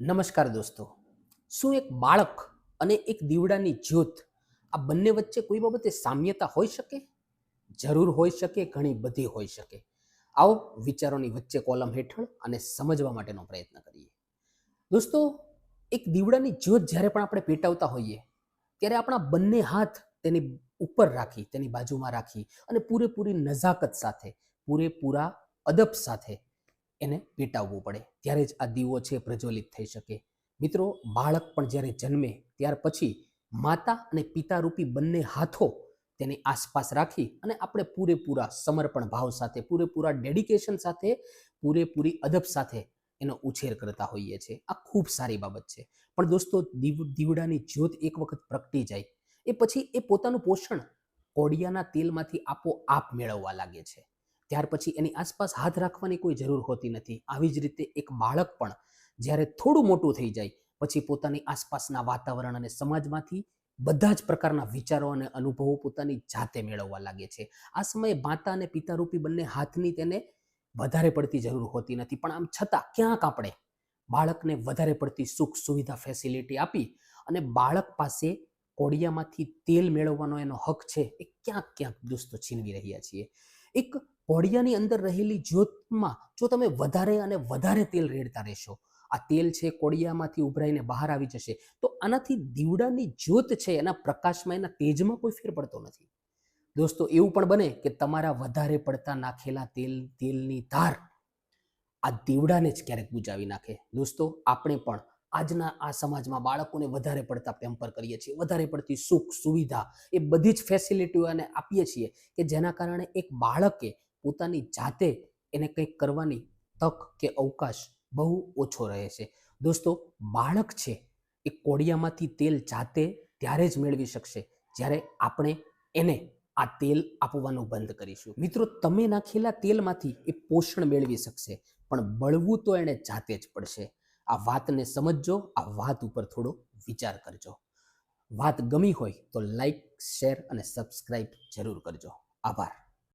નમસ્કાર દોસ્તો. શું એક બાળક અને એક દીવડાની જ્યોત આ બંને વચ્ચે કોઈ બાબતે સામ્યતા હોઈ શકે? જરૂર હોઈ શકે, ઘણી બધી હોઈ શકે. આવો વિચારોની વચ્ચે કોલમ હેઠળ અને સમજવા માટેનો પ્રયત્ન કરીએ. દોસ્તો, એક દીવડાની જ્યોત જ્યારે પણ આપણે પેટાવતા હોઈએ, ત્યારે આપણા બંને હાથ તેની ઉપર રાખી, તેની બાજુમાં રાખી અને પૂરેપૂરી નજાકત સાથે, પૂરેપૂરા અદબ સાથે એને પેટાવવું પડે. ત્યારે જ આ દીવો છે પ્રજ્વલિત થઈ શકે. મિત્રો, બાળક પણ જ્યારે જન્મે, ત્યાર પછી માતા અને પિતા રૂપી બંને હાથો તેની આસપાસ રાખી અને આપણે પૂરેપૂરા સમર્પણ ભાવ સાથે, પૂરેપૂરા ડેડિકેશન સાથે, પૂરેપૂરી અદબ સાથે એનો ઉછેર કરતા હોઈએ છીએ. આ ખૂબ સારી બાબત છે. પણ દોસ્તો, દીવ, દીવડાની જ્યોત એક વખત પ્રગટી જાય. એ પછી એ પોતાનું પોષણ કોડિયાના તેલમાંથી આપોઆપ મેળવવા લાગે છે. ત્યાર પછી એની આસપાસ હાથ રાખવાની કોઈ જરૂર હોતી નથી. આવી જ રીતે એક બાળક પણ જ્યારે થોડું મોટું થઈ જાય, પછી પોતાની આસપાસના વાતાવરણ અને સમાજમાંથી બધા જ પ્રકારના વિચારો અને અનુભવો પોતાની જાતે મેળવવા લાગે છે. આ સમયે માતા અને પિતારૂપી બંને હાથની તેને વધારે પડતી જરૂર હોતી નથી. પણ આમ છતાં ક્યાંક આપણે બાળકને વધારે પડતી સુખ સુવિધા ફેસિલિટી આપી અને બાળક પાસે કોડિયામાંથી તેલ મેળવવાનો એનો હક છે, એ ક્યાંક ક્યાંક દુસ્તો છીનવી રહ્યા છીએ. એક કોડિયાની અંદર રહેલી જ્યોતમાં જો તમે વધારે અને વધારે તેલ રેડતા રહેશો, આ તેલ છે કોડિયામાંથી ઉભરાઈને બહાર આવી જશે, તો આનાથી દીવડાની જ્યોત છે, એના પ્રકાશમાં, એના તેજમાં કોઈ ફેર પડતો નથી. દોસ્તો, એવું પણ બને કે તમારા વધારે પડતા નાખેલા તેલ, તેલની ધાર આ દીવડાને જ ક્યારેક બુજાવી નાખે. દોસ્તો, આપણે પણ આજના આ સમાજમાં બાળકોને વધારે પડતા પેમ્પર કરીએ છીએ, વધારે પડતી સુખ સુવિધા એ બધી જ ફેસિલિટીઓ એને આપીએ છીએ કે જેના કારણે એક બાળકે પોતાની જાતે એને કંઈક કરવાની તક કે અવકાશ બહુ ઓછો રહે છે. દોસ્તો, બાળક છે એ કોડિયામાંથી તેલ જાતે ત્યારે જ મેળવી શકશે જ્યારે આપણે એને આ તેલ આપવાનું બંધ કરીશું. મિત્રો, તમે નાખેલા તેલમાંથી એ પોષણ મેળવી શકશે, પણ બળવું તો એણે જાતે જ પડશે. આ વાતને સમજજો, આ વાત ઉપર થોડો વિચાર કરજો. વાત ગમી હોય તો લાઈક, શેર અને સબસ્ક્રાઈબ જરૂર કરજો. આભાર.